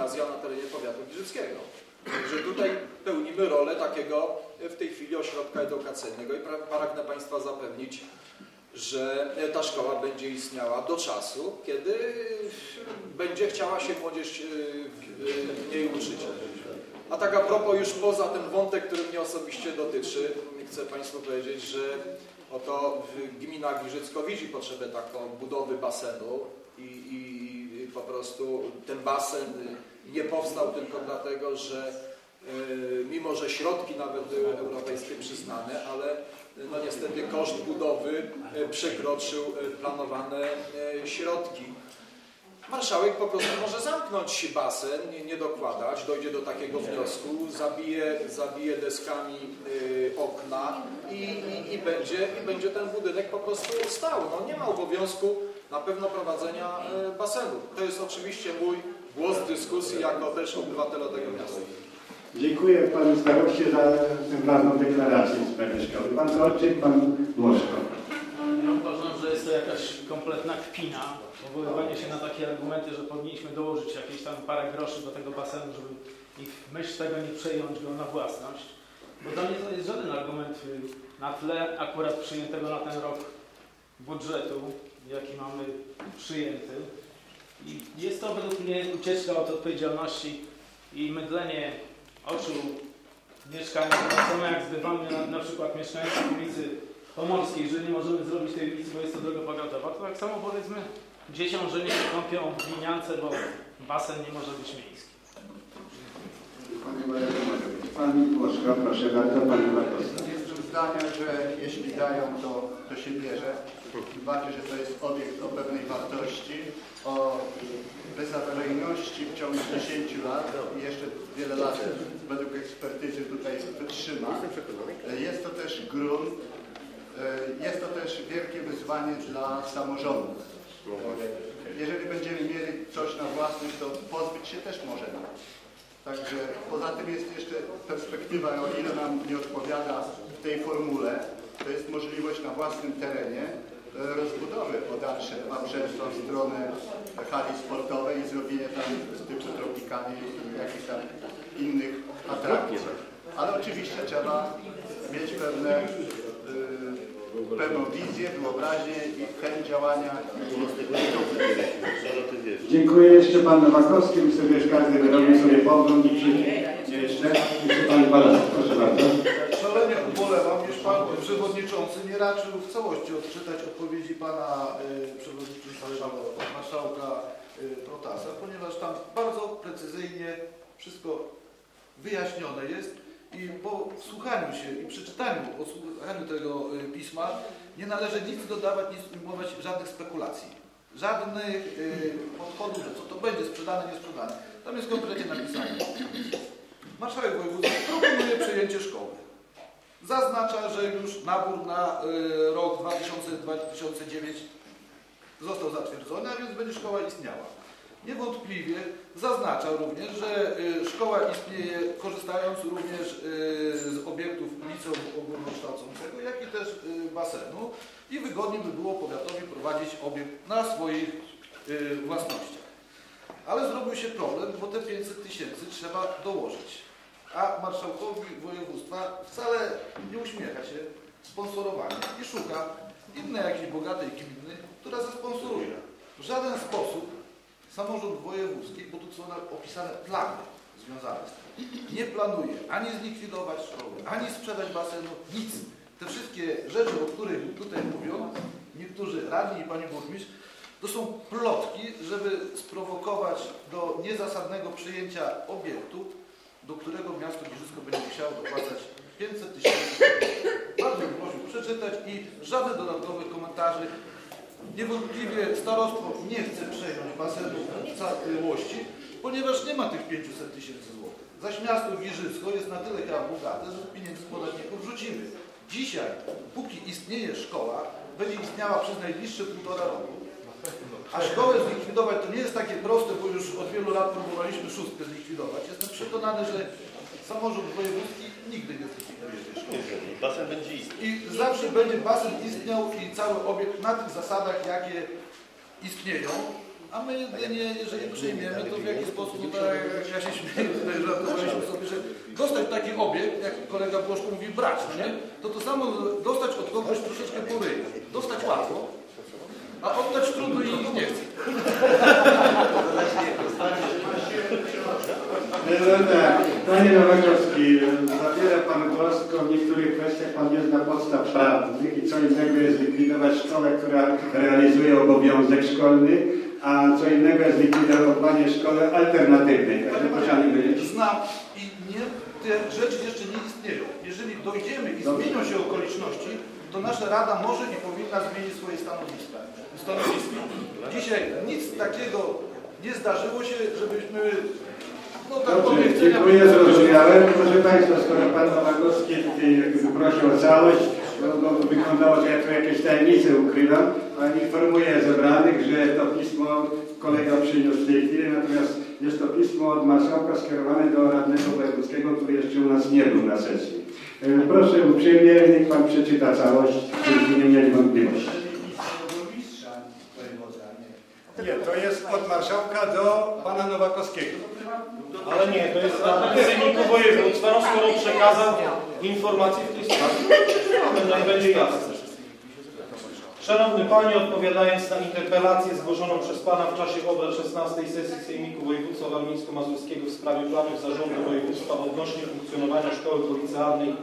gimnazja na terenie powiatu giżyckiego. Że tutaj pełnimy rolę takiego w tej chwili ośrodka edukacyjnego i pragnę Państwa zapewnić, że ta szkoła będzie istniała do czasu, kiedy będzie chciała się młodzież w niej uczyć. A tak a propos już poza ten wątek, który mnie osobiście dotyczy, chcę Państwu powiedzieć, że oto gmina Giżycko widzi potrzebę taką budowy basenu i, i, i po prostu ten basen nie powstał tylko dlatego, że y, mimo, że środki nawet były europejskie przyznane, ale no niestety koszt budowy y, przekroczył planowane środki. Marszałek po prostu może zamknąć basen, nie, nie dokładać, dojdzie do takiego wniosku, zabije, zabije deskami y, okna i, i, i, będzie, i będzie ten budynek po prostu stał. No, nie ma obowiązku na pewno prowadzenia y, basenu. To jest oczywiście mój głos w dyskusji jako też obywatela tego miasta. Dziękuję panu staroście za tę ważną deklarację w sprawie szkoły. Pan Korczyk, pan Błoszko. Ja uważam, że jest to jakaś kompletna kpina, powoływanie się na takie argumenty, że powinniśmy dołożyć jakieś tam parę groszy do tego basenu, żeby ich myśl tego nie przejąć go na własność. Bo dla mnie to jest żaden argument y, na tle akurat przyjętego na ten rok budżetu, jaki mamy przyjęty. I jest to według mnie ucieczka od odpowiedzialności i mydlenie oczu mieszkańców, tak samo jak zbywamy na, na przykład mieszkańców ulicy Pomorskiej, że nie możemy zrobić tej ulicy, bo jest to droga powiatowa, to tak samo powiedzmy dzieciom, że nie kąpią w liniance, bo basen nie może być miejski. Pan Błoszko, proszę bardzo, pan Markowski. Zdania, że jeśli dają, to, to się bierze. Bardziej, że to jest obiekt o pewnej wartości, o bezawaryjności w ciągu 10 lat i jeszcze wiele lat według ekspertyzy tutaj wytrzyma. Jest to też grunt, jest to też wielkie wyzwanie dla samorządów. Jeżeli będziemy mieli coś na własność, to pozbyć się też możemy. Także poza tym jest jeszcze perspektywa, o ile nam nie odpowiada w tej formule, to jest możliwość na własnym terenie e, rozbudowy o dalsze, a przez tą stronę hali sportowej i zrobienie tam typu tropikami jakichś tam innych atrakcji. Ale oczywiście trzeba mieć pewne pewną wizję, wyobraźnię i chęć działania. Dziękuję jeszcze Pan Nowakowski. Myślę, że każdy wyrobił sobie pogląd i jeszcze. Jeszcze Pan proszę bardzo. Przewodniczący nie raczył w całości odczytać odpowiedzi Pana y, Przewodniczącego Marszałka y, Protasa, ponieważ tam bardzo precyzyjnie wszystko wyjaśnione jest i po wsłuchaniu się i przeczytaniu, tego y, pisma nie należy nic dodawać, nic ujmować, żadnych spekulacji. Żadnych y, podchodów, że co to będzie sprzedane, nie sprzedane. Tam jest konkretnie napisane. Marszałek województwa proponuje przejęcie szkoły. Zaznacza, że już nabór na y, rok 2000-2009 został zatwierdzony, a więc będzie szkoła istniała. Niewątpliwie zaznacza również, że y, szkoła istnieje korzystając również y, z obiektów liceum ogólnokształcącego, jak i też basenu i wygodnie by było powiatowi prowadzić obiekt na swoich własnościach. Ale zrobił się problem, bo te 500 tysięcy trzeba dołożyć. A marszałkowi województwa wcale nie uśmiecha się sponsorowanie i szuka innej jakiejś bogatej gminy, która zasponsoruje. W żaden sposób samorząd wojewódzki, bo tu są opisane plany związane z tym, nie planuje ani zlikwidować szkoły, ani sprzedać basenu, nic. Te wszystkie rzeczy, o których tutaj mówią niektórzy radni i pani burmistrz, to są plotki, żeby sprowokować do niezasadnego przyjęcia obiektu, do którego miasto Giżycko będzie musiało dopłacać 500 tysięcy. Bardzo bym prosił przeczytać i żadnych dodatkowych komentarzy Niewątpliwie starostwo nie chce przejąć basenu w całości, ponieważ nie ma tych 500 tysięcy złotych. Zaś miasto Giżycko jest na tyle chyba bogate, że pieniędzy z podatników rzucimy. Dzisiaj, póki istnieje szkoła, będzie istniała przez najbliższe półtora roku, a szkołę zlikwidować to nie jest takie proste, bo już od wielu lat próbowaliśmy szóstkę zlikwidować. Jestem przekonany, że samorząd wojewódzki nigdy nie zlikwiduje tej szkoły. Basen będzie istniał. I zawsze będzie basen istniał i cały obiekt na tych zasadach, jakie istnieją. A my jedynie, jeżeli przyjmiemy, to w jaki sposób, tak jak ja się śmieję, tutaj żartowaliśmy sobie, że dostać taki obiekt, jak kolega Błoszko mówi, brać, no nie? To to samo dostać od kogoś troszeczkę po ryju. Dostać łatwo, a oddać trudno i nie chce. No tak, Panie Nowakowski, zabiera Pan głos, tylko w niektórych kwestiach Pan nie zna podstaw prawnych i co innego jest likwidować szkołę, która realizuje obowiązek szkolny, a co innego jest likwidowanie szkoły alternatywnej. Także proszę nie wiedzieć. Znam i nie, te rzeczy jeszcze nie istnieją. Jeżeli dojdziemy i Dobrze. zmienią się okoliczności, to nasza Rada może i powinna zmienić swoje stanowiska. stanowisko. Dzisiaj nic takiego nie zdarzyło się, żebyśmy, no tak Dobrze, dziękuję, zrozumiałem. Proszę Państwa, skoro Pan Nowakowski prosił o całość, no, wyglądało, że ja tu jakieś tajemnice ukrywam, ale informuję zebranych, że to pismo kolega przyniósł w tej chwili, natomiast jest to pismo od marszałka skierowane do radnego wojewódzkiego, który jeszcze u nas nie był na sesji. E, Proszę uprzejmie, niech Pan przeczyta całość, żebyśmy nie mieli wątpliwości. Nie, to jest od marszałka do Pana Nowakowskiego. Ale nie, to jest na Sejmiku Województwa, skoro przekazał informację w tej sprawie, i będzie jasne. Szanowny Panie, odpowiadając na interpelację zgłoszoną przez Pana w czasie obrad 16 sesji Sejmiku Województwa Warmińsko-Mazurskiego w sprawie planów Zarządu Województwa odnośnie funkcjonowania Szkoły Policealnej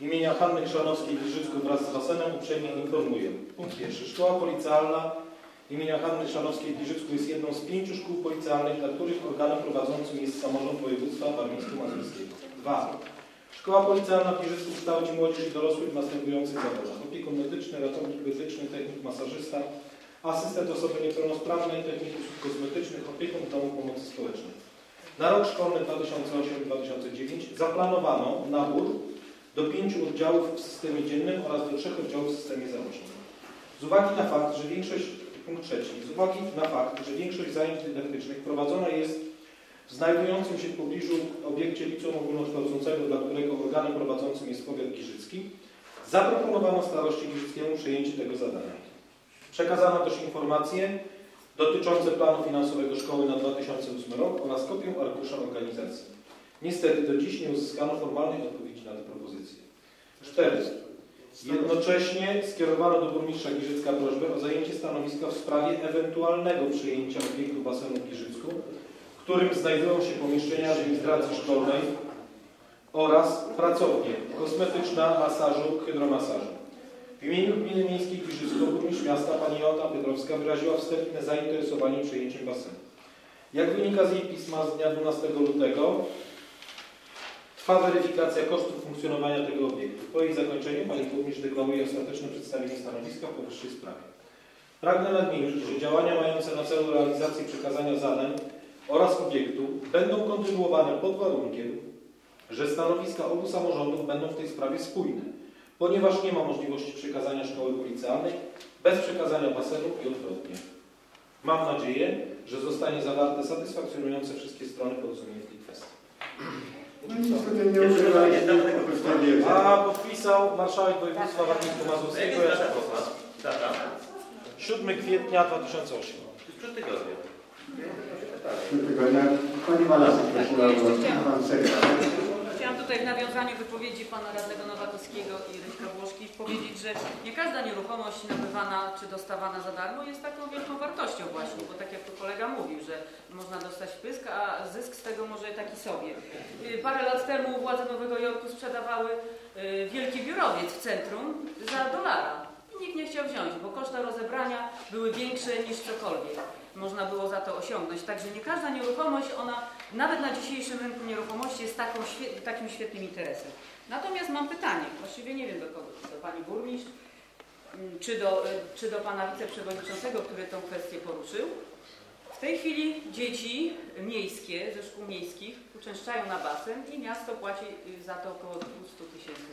imienia Hanny Krzanowskiej w Giżycku wraz z basenem uprzejmie informuję. Punkt pierwszy. Szkoła Policealna imienia Hanny Krzanowskiej w Giżycku jest jedną z pięciu szkół policealnych, dla których organem prowadzącym jest samorząd województwa warmińsko-mazurskiego. Dwa. Szkoła policealna w Giżycku kształci młodzież i dorosłych w następujących zawodach. Opiekun medyczny, ratownik medyczny, technik masażysta, asystent osoby niepełnosprawnej, technik usług kosmetycznych, opiekun domu pomocy społecznej. Na rok szkolny 2008-2009 zaplanowano nabór do pięciu oddziałów w systemie dziennym oraz do trzech oddziałów w systemie zaocznym. Z uwagi na fakt, że większość, punkt trzeci, z uwagi na fakt, że większość zajęć dydaktycznych prowadzona jest w znajdującym się w pobliżu obiekcie liceum ogólnokształcącego, dla którego organem prowadzącym jest powiat giżycki, zaproponowano starości giżyckiemu przejęcie tego zadania. Przekazano też informacje dotyczące planu finansowego szkoły na 2008 rok oraz kopię arkusza organizacji. Niestety do dziś nie uzyskano formalnej odpowiedzi na tę propozycję. 4. Jednocześnie skierowano do burmistrza Giżycka prośbę o zajęcie stanowiska w sprawie ewentualnego przyjęcia obiektu basenu w Giżycku, w którym znajdują się pomieszczenia administracji szkolnej oraz pracownie kosmetyczna, masażu, hydromasażu. W imieniu Gminy Miejskiej Giżycko burmistrz miasta pani Joanna Piotrowska wyraziła wstępne zainteresowanie przejęciem basenu. Jak wynika z jej pisma z dnia 12 lutego, Trwa weryfikacja kosztów funkcjonowania tego obiektu. Po jej zakończeniu Pani Burmistrz deklaruje ostateczne przedstawienie stanowiska w powyższej sprawie. Pragnę nadmienić, że działania mające na celu realizację przekazania zadań oraz obiektu będą kontynuowane pod warunkiem, że stanowiska obu samorządów będą w tej sprawie spójne, ponieważ nie ma możliwości przekazania szkoły policealnej bez przekazania basenu i odwrotnie. Mam nadzieję, że zostanie zawarte satysfakcjonujące wszystkie strony porozumienie w tej kwestii. No nie A podpisał marszałek województwa warmińsko-mazurskiego Jacek. Data? 7 kwietnia 2008. Sprzed tygodnia. tygodnia. Pani Malasek prosiła o. Pan sekretarz. Chciałam tutaj w nawiązaniu wypowiedzi pana radnego Nowakowskiego i Ryśka Włoszki powiedzieć, że nie każda nieruchomość nabywana czy dostawana za darmo jest taką wielką wartością właśnie, bo tak jak tu kolega mówił, że można dostać pysk, a zysk z tego może taki sobie. Y, Parę lat temu władze Nowego Jorku sprzedawały y, wielki biurowiec w centrum za dolara. Nikt nie chciał wziąć, bo koszta rozebrania były większe niż cokolwiek można było za to osiągnąć. Także nie każda nieruchomość, ona nawet na dzisiejszym rynku nieruchomości jest taką, takim świetnym interesem. Natomiast mam pytanie, właściwie nie wiem do kogo, do Pani Burmistrz, mm, czy do, y, czy do Pana Wiceprzewodniczącego, który tą kwestię poruszył. W tej chwili dzieci miejskie ze szkół miejskich uczęszczają na basen i miasto płaci y, za to około 200 tysięcy